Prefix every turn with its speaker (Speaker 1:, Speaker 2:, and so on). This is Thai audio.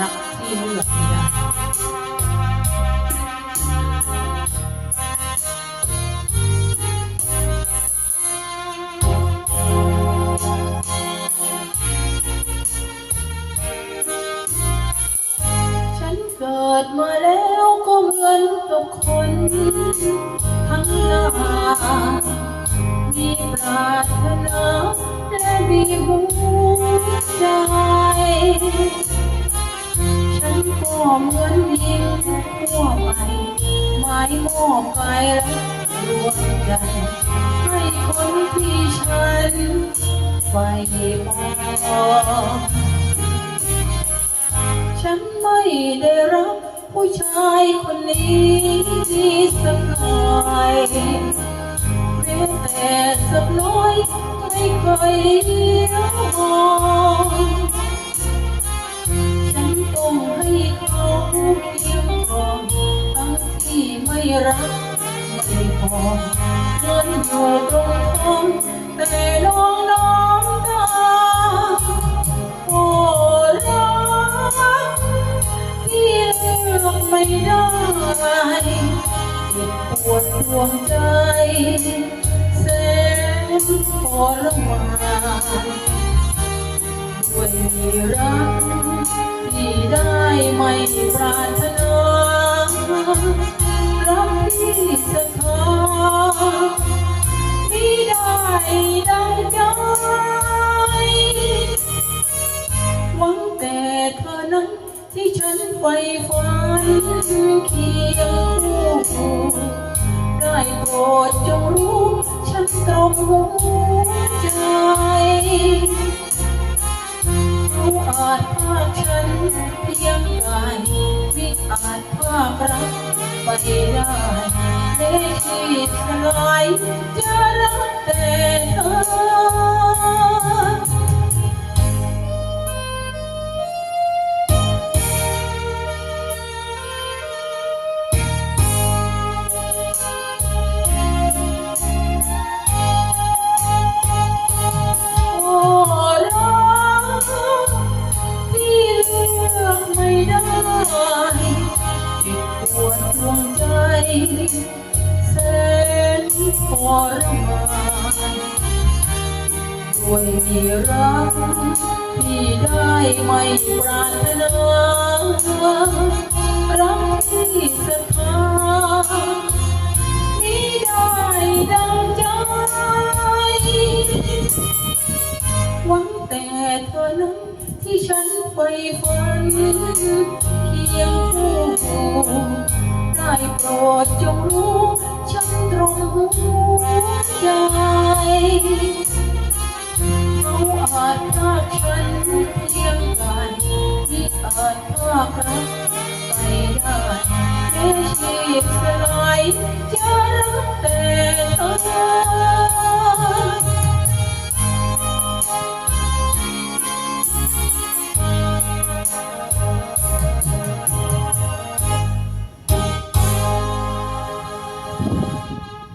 Speaker 1: รักที่เลือกไม่ได้ฉันเกิดมาแล้วก็เหมือนกับคนทั้งหลายมีปรารถนาและมีหัว เหมือนยิงทั่วไปไม้มอบไปรวมใจให้คนที่ฉันไฟพอฉันไม่ได้รักผู้ชายคนนี้สักหน่อยแม้แต่สักน้อยไม่เคยเลี้ยวมอง ไม่ได้เจ็บปวดดวงใจแสนทรมานด้วยมีรักที่ได้ไม่ปรารถนารัก ที่ฉันไฟฝันเคียงคู่ได้โปรดจงรู้ฉันตรงหัวใจเขาอาจพากฉันเพียงกายมิอาจพากรักไปได้เมื่ชีวิตสลายจะรักแต่ แสนทรมานด้วยมีรักที่ได้ไม่ปรารถนารักที่ศรัทธาไม่ได้ดังใจ หวังแต่เธอนั้นที่ฉันไปฝันเคียงคู่ได้ ดจงรู้ฉันตรงหัวใจเขาอาจพากฉันเพียงกันที่อาจพาครักไปได้แม้ชีพสลายจะรักแต่เธอ